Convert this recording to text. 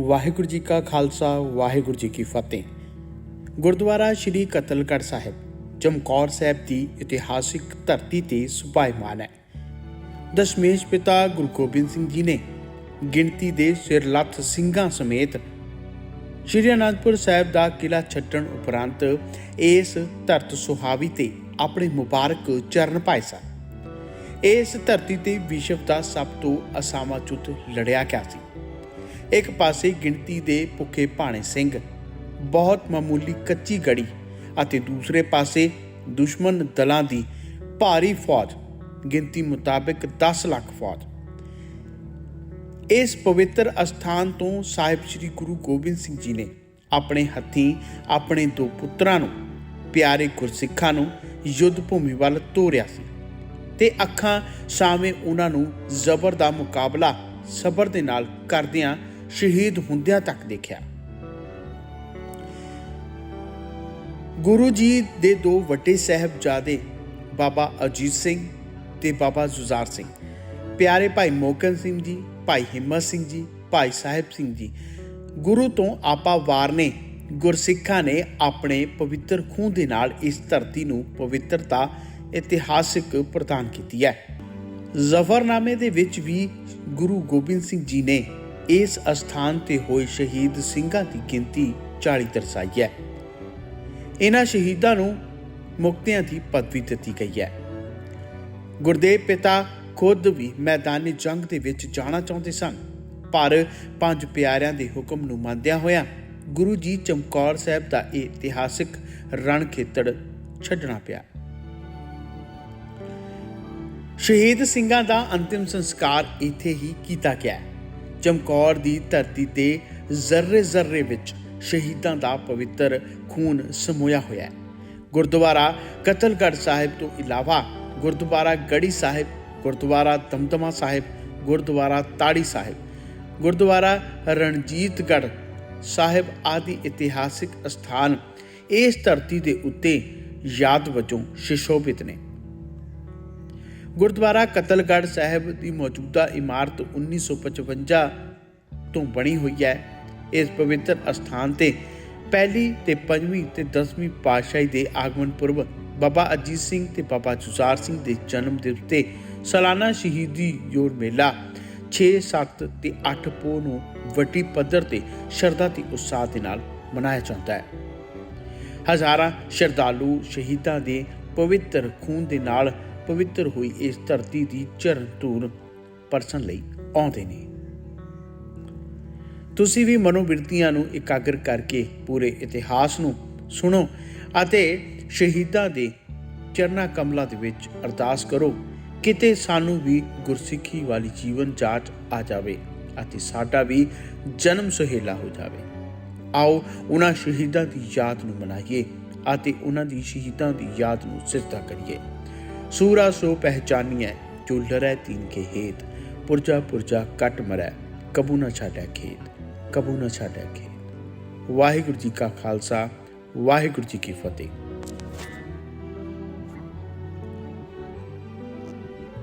ਵਾਹਿਗੁਰੂ ਜੀ ਕਾ ਖਾਲਸਾ, ਵਾਹਿਗੁਰੂ ਜੀ ਕੀ ਫਤਿਹ। ਗੁਰਦੁਆਰਾ ਸ੍ਰੀ ਕਤਲਗੜ੍ਹ ਸਾਹਿਬ ਚਮਕੌਰ ਸਾਹਿਬ ਦੀ ਇਤਿਹਾਸਿਕ ਧਰਤੀ ਤੇ ਸੁਭਾਇਮਾਨ ਹੈ। ਦਸ਼ਮੇਸ਼ ਪਿਤਾ ਗੁਰੂ ਗੋਬਿੰਦ ਸਿੰਘ ਜੀ ਨੇ ਗਿਣਤੀ ਦੇ ਸਿਰਲੱਥ ਸਿੰਘਾਂ ਸਮੇਤ ਸ਼੍ਰੀ ਅਨੰਦਪੁਰ ਸਾਹਿਬ ਦਾ ਕਿਲਾ ਛੱਡਣ ਉਪਰੰਤ ਇਸ ਧਰਤ ਸੁਹਾਵੀ ਤੇ ਆਪਣੇ ਮੁਬਾਰਕ ਚਰਨ ਪਾਏ ਸਨ। ਇਸ ਧਰਤੀ ਤੇ ਵਿਸ਼ਵ ਦਾ ਸਭ ਤੋਂ ਅਸਾਮਾ ਯੁੱਧ ਲੜਿਆ ਗਿਆ ਸੀ। ਇੱਕ ਪਾਸੇ ਗਿਣਤੀ ਦੇ ਭੁੱਖੇ ਭਾਣੇ ਸਿੰਘ, ਬਹੁਤ ਮਾਮੂਲੀ ਕੱਚੀ ਗੜੀ ਅਤੇ ਦੂਸਰੇ ਪਾਸੇ ਦੁਸ਼ਮਣ ਦਲਾਂ ਦੀ ਭਾਰੀ ਫੌਜ, ਗਿਣਤੀ ਮੁਤਾਬਕ 10 ਲੱਖ ਫੌਜ। ਇਸ ਪਵਿੱਤਰ ਅਸਥਾਨ ਤੋਂ ਸਾਹਿਬ ਸ੍ਰੀ ਗੁਰੂ ਗੋਬਿੰਦ ਸਿੰਘ ਜੀ ਨੇ ਆਪਣੇ ਹੱਥੀਂ ਆਪਣੇ ਦੋ ਪੁੱਤਰਾਂ ਨੂੰ, ਪਿਆਰੇ ਗੁਰਸਿੱਖਾਂ ਨੂੰ ਯੁੱਧ ਭੂਮੀ ਵੱਲ ਤੋਰਿਆ ਸੀ ਤੇ ਅੱਖਾਂ ਸਾਹਮਣੇ ਉਹਨਾਂ ਨੂੰ ਜ਼ਬਰ ਦਾ ਮੁਕਾਬਲਾ ਸਬਰ ਦੇ ਨਾਲ ਕਰਦਿਆਂ ਸ਼ਹੀਦ ਹੁੰਦਿਆਂ ਤੱਕ ਦੇਖਿਆ। ਗੁਰੂ ਜੀ ਦੇ ਦੋ ਵੱਡੇ ਸਾਹਿਬਜ਼ਾਦੇ, ਬਾਬਾ ਅਜੀਤ ਸਿੰਘ ਤੇ ਬਾਬਾ ਜ਼ੁਜ਼ਾਰ ਸਿੰਘ। ਪਿਆਰੇ ਭਾਈ ਮੋਕਨ ਸਿੰਘ ਜੀ, ਭਾਈ ਹਿੰਮਤ ਸਿੰਘ ਜੀ, ਭਾਈ ਸਾਹਿਬ ਸਿੰਘ ਜੀ, ਗੁਰੂ ਤੋਂ ਆਪਾ ਵਾਰ ਨੇ, ਗੁਰਸਿੱਖਾਂ ਨੇ ਆਪਣੇ ਪਵਿੱਤਰ ਖੂਹ ਦੇ ਨਾਲ ਇਸ ਧਰਤੀ ਨੂੰ ਪਵਿੱਤਰਤਾ ਇਤਿਹਾਸਿਕ ਪ੍ਰਦਾਨ ਕੀਤੀ ਹੈ। ਜ਼ਫਰਨਾਮੇ ਦੇ ਵਿੱਚ ਵੀ ਗੁਰੂ ਗੋਬਿੰਦ ਸਿੰਘ ਜੀ ਨੇ ਇਸ ਅਸਥਾਨ ਤੇ ਹੋਏ ਸ਼ਹੀਦ ਸਿੰਘਾਂ ਦੀ ਗਿਣਤੀ 40 ਦਰਸਾਈ ਹੈ। ਇਹਨਾਂ ਸ਼ਹੀਦਾਂ ਨੂੰ ਮੁਕਤਿਆਂ ਦੀ ਪਦਵੀ ਦਿੱਤੀ ਗਈ ਹੈ। ਗੁਰਦੇਵ ਪਿਤਾ ਖੁਦ ਵੀ ਮੈਦਾਨੀ ਜੰਗ ਦੇ ਵਿੱਚ ਜਾਣਾ ਚਾਹੁੰਦੇ ਸਨ, ਪਰ ਪੰਜ ਪਿਆਰਿਆਂ ਦੇ ਹੁਕਮ ਨੂੰ ਮੰਨਦਿਆਂ ਹੋਇਆਂ ਗੁਰੂ ਜੀ ਚਮਕੌਰ ਸਾਹਿਬ ਦਾ ਇਹ ਇਤਿਹਾਸਿਕ ਰਣ ਖੇਤਰ ਛੱਡਣਾ ਪਿਆ। ਸ਼ਹੀਦ ਸਿੰਘਾਂ ਦਾ ਅੰਤਿਮ ਸੰਸਕਾਰ ਇੱਥੇ ਹੀ ਕੀਤਾ ਗਿਆ ਹੈ। ਚਮਕੌਰ ਦੀ ਧਰਤੀ ਤੇ ਜ਼ਰਰੇ ਜ਼ਰਰੇ ਵਿੱਚ ਸ਼ਹੀਦਾਂ ਦਾ ਪਵਿੱਤਰ ਖੂਨ ਸਮੋਇਆ ਹੋਇਆ ਹੈ। ਗੁਰਦੁਆਰਾ ਕਤਲਗੜ੍ਹ ਸਾਹਿਬ ਤੋਂ ਇਲਾਵਾ ਗੁਰਦੁਆਰਾ ਗੜੀ ਸਾਹਿਬ, ਗੁਰਦੁਆਰਾ ਦਮਦਮਾ ਸਾਹਿਬ, ਗੁਰਦੁਆਰਾ ਤਾੜੀ ਸਾਹਿਬ, ਗੁਰਦੁਆਰਾ ਰਣਜੀਤਗੜ੍ਹ ਸਾਹਿਬ ਆਦਿ ਇਤਿਹਾਸਿਕ ਸਥਾਨ ਇਸ ਧਰਤੀ ਦੇ ਉੱਤੇ ਯਾਦ ਵਜੋਂ ਸ਼ਿਸ਼ੋਭਿਤ ਨੇ। ਗੁਰਦੁਆਰਾ ਕਤਲਗੜ੍ਹ ਸਾਹਿਬ ਦੀ ਮੌਜੂਦਾ ਇਮਾਰਤ 1955 ਤੋਂ ਬਣੀ ਹੋਈ ਹੈ। ਇਸ ਪਵਿੱਤਰ ਅਸਥਾਨ ਤੇ ਪਹਿਲੀ ਤੇ ਪੰਜਵੀਂ ਤੇ 10ਵੀਂ ਪਾਤਸ਼ਾਹੀ ਦੇ ਆਗਮਨ ਪੁਰਬ ਬਾਬਾ ਅਜੀਤ ਸਿੰਘ ਤੇ ਬਾਬਾ ਜੁਜ਼ਾਰ ਸਿੰਘ ਦੇ ਜਨਮ ਦਿਵਸ ਤੇ ਸਾਲਾਨਾ ਸ਼ਹੀਦੀ ਜੋੜ ਮੇਲਾ 6 7 ਤੇ 8 ਪੋਹ ਨੂੰ ਵੱਡੀ ਪੱਧਰ ਤੇ ਸ਼ਰਧਾ ਤੇ ਉਤਸ਼ਾਹ ਦੇ ਨਾਲ ਮਨਾਇਆ ਜਾਂਦਾ ਹੈ। ਹਜ਼ਾਰਾਂ ਸ਼ਰਧਾਲੂ ਸ਼ਹੀਦਾਂ ਦੇ ਪਵਿੱਤਰ ਖੂਨ ਦੇ ਨਾਲ ਪਵਿੱਤਰ ਹੋਈ ਇਸ ਧਰਤੀ ਦੀ ਚਰਨ ਧੂੜ ਪਰਸਨ ਲਈ ਆਉਂਦੇ ਨੇ। ਤੁਸੀਂ ਵੀ ਮਨੋਬਿਰਤੀਆਂ ਨੂੰ ਇਕਾਗਰ ਕਰਕੇ ਪੂਰੇ ਇਤਿਹਾਸ ਨੂੰ ਸੁਣੋ ਅਤੇ ਸ਼ਹੀਦਾਂ ਦੇ ਚਰਨਾ ਕਮਲਾਂ ਦੇ ਵਿੱਚ ਅਰਦਾਸ ਕਰੋ, ਕਿਤੇ ਸਾਨੂੰ ਵੀ ਗੁਰਸਿੱਖੀ ਵਾਲੀ ਜੀਵਨ ਜਾਚ ਆ ਜਾਵੇ ਅਤੇ ਸਾਡਾ ਵੀ ਜਨਮ ਸੁਹੇਲਾ ਹੋ ਜਾਵੇ। ਆਓ ਉਹਨਾਂ ਸ਼ਹੀਦਾਂ ਦੀ ਯਾਦ ਨੂੰ ਮਨਾਈਏ ਅਤੇ ਉਹਨਾਂ ਦੀ ਸ਼ਹੀਦਾਂ ਦੀ ਯਾਦ ਨੂੰ ਸਿਰਤਾ ਕਰੀਏ। ਸੂਰਾ ਸੋ ਪਹਿਚਾਨੀਐ ਜੋ ਲਰੈ ਤੀਨ ਕੇ ਹੇਤ ਪੁਰਜਾ ਪੁਰਜਾ ਕਟ ਮਰੈ ਕਬੂ ਨਾ ਛਾੜੈ ਖੇਤ ਕਬੂ ਨਾ ਛਾੜੈ ਖੇਤ ਵਾਹਿਗੁਰੂ ਜੀ ਕਾ ਖਾਲਸਾ ਵਾਹਿਗੁਰੂ ਜੀ ਕੀ ਫਤਿਹ